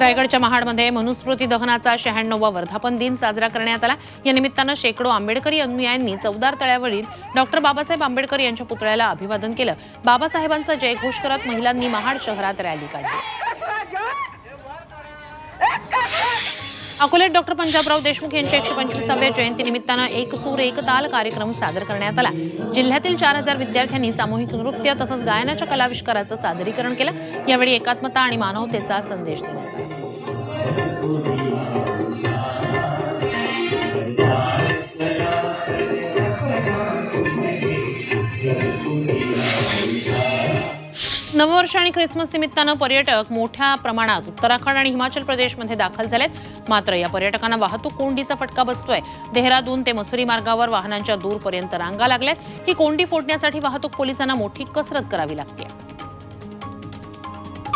रायगडच्या महाडमध्ये मनुस्मृती दहनाचा शहाण्णववा वर्धापन दिन साजरा करण्यात आला. या निमित्तानं शेकडो आंबेडकरी अनुयायांनी चौदार तळ्यावरील डॉक्टर बाबासाहेब आंबेडकर यांच्या पुतळ्याला अभिवादन केलं. बाबासाहेबांचा जयघोष करत महिलांनी महाड शहरात रॅली काढली. अकोल्यात डॉक्टर पंजाबराव देशमुख यांच्या एकशे पंचवीसाव्या जयंती निमित्तानं एक सूर एक ताल कार्यक्रम सादर करण्यात आला. जिल्ह्यातील चार हजार विद्यार्थ्यांनी सामूहिक नृत्य तसंच गायनाच्या कलाविष्काराचं सादरीकरण केलं. यावेळी एकात्मता आणि मानवतेचा संदेश दिला. नववर्ष आणि ख्रिसमस निमित्तानं पर्यटक मोठ्या प्रमाणात उत्तराखंड आणि हिमाचल प्रदेशमध्ये दाखल झालेत. मात्र या पर्यटकांना वाहतूक कोंडीचा फटका बसतोय. देहरादून ते मसुरी मार्गावर वाहनांच्या दूरपर्यंत रांगा लागल्यात. ही कोंडी फोडण्यासाठी वाहतूक पोलिसांना मोठी कसरत करावी लागते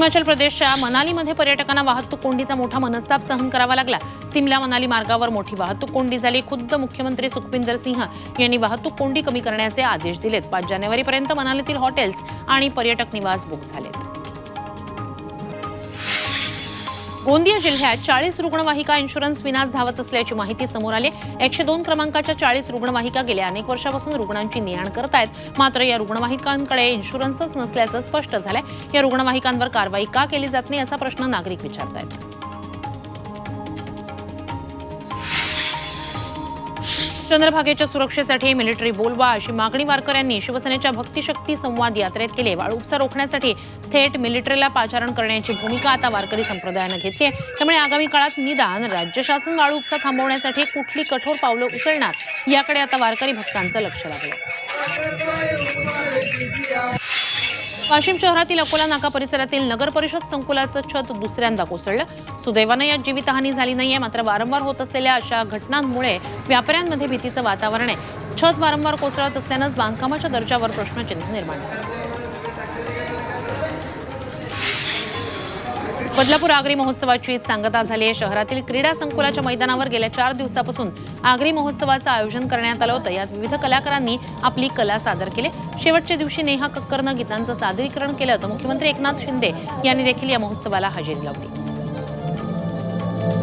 Himachal प्रदेशच्या मनालीमध्ये पर्यटकांना वाहतूक कोंडीचा मोठा मनस्ताप सहन करावा लागला. सिमला मनाली मार्गावर मोठी वाहतूक कोंडी झाली. खुद्द मुख्यमंत्री सुखविंदर सिंह यांनी वाहतूक कोंडी कमी करण्याचे आदेश दिलेत. पाच जानेवारीपर्यंत मनालीतील हॉटेल्स आणि पर्यटक निवास बुक झालेत. गोंदिया जिल्ह्यात चाळीस रुग्णवाहिका इन्शुरन्स विनाच धावत असल्याची माहिती समोर आली. एकशे दोन क्रमांकाच्या चाळीस रुग्णवाहिका गेल्या अनेक वर्षापासून रुग्णांची ने आण करतायत. मात्र या रुग्णवाहिकांकडे इन्शुरन्सच नसल्याचं स्पष्ट झालंय. या रुग्णवाहिकांवर कारवाई का केली जात नाही असा प्रश्न नागरिक विचारतायत. चंद्रभागेच्या सुरक्षेसाठी मिलिटरी बोलवा अशी मागणी वारकऱ्यांनी शिवसेनेच्या भक्तिशक्ती संवाद यात्रेत केली. वाळू उपसा रोखण्यासाठी थेट मिलिटरीला पाचारण करण्याची भूमिका आता वारकरी संप्रदायानं घेतली आहे. त्यामुळे आगामी काळात निदान राज्य शासन वाळू उपसा थांबवण्यासाठी कुठली कठोर पावलं उचलणार याकडे आता वारकरी भक्तांचं लक्ष लागलं. वाशिम शहरातील अकोला नाका परिसरातील नगर परिषद संकुलाचं छत दुसऱ्यांदा कोसळलं. सुदैवानं यात जीवितहानी झाली नाहीये मात्र वारंवार होत असलेल्या अशा घटनांमुळे व्यापाऱ्यांमध्ये भीतीचं वातावरण आहे. छत वारंवार कोसळत असल्यानंच बांधकामाच्या दर्जावर प्रश्नचिन्ह निर्माण झालं. बदलापूर आगरी महोत्सवाची सांगता झाली आहे. शहरातील क्रीडा संकुलाच्या मैदानावर गेल्या चार दिवसापासून आगरी महोत्सवाचं आयोजन करण्यात आलं होतं. यात विविध कलाकारांनी आपली कला सादर केली. शेवटच्या दिवशी नेहा कक्करनं गीतांचं सादरीकरण केलं तर मुख्यमंत्री एकनाथ शिंदे यांनी देखील या महोत्सवाला हजेरी लावली.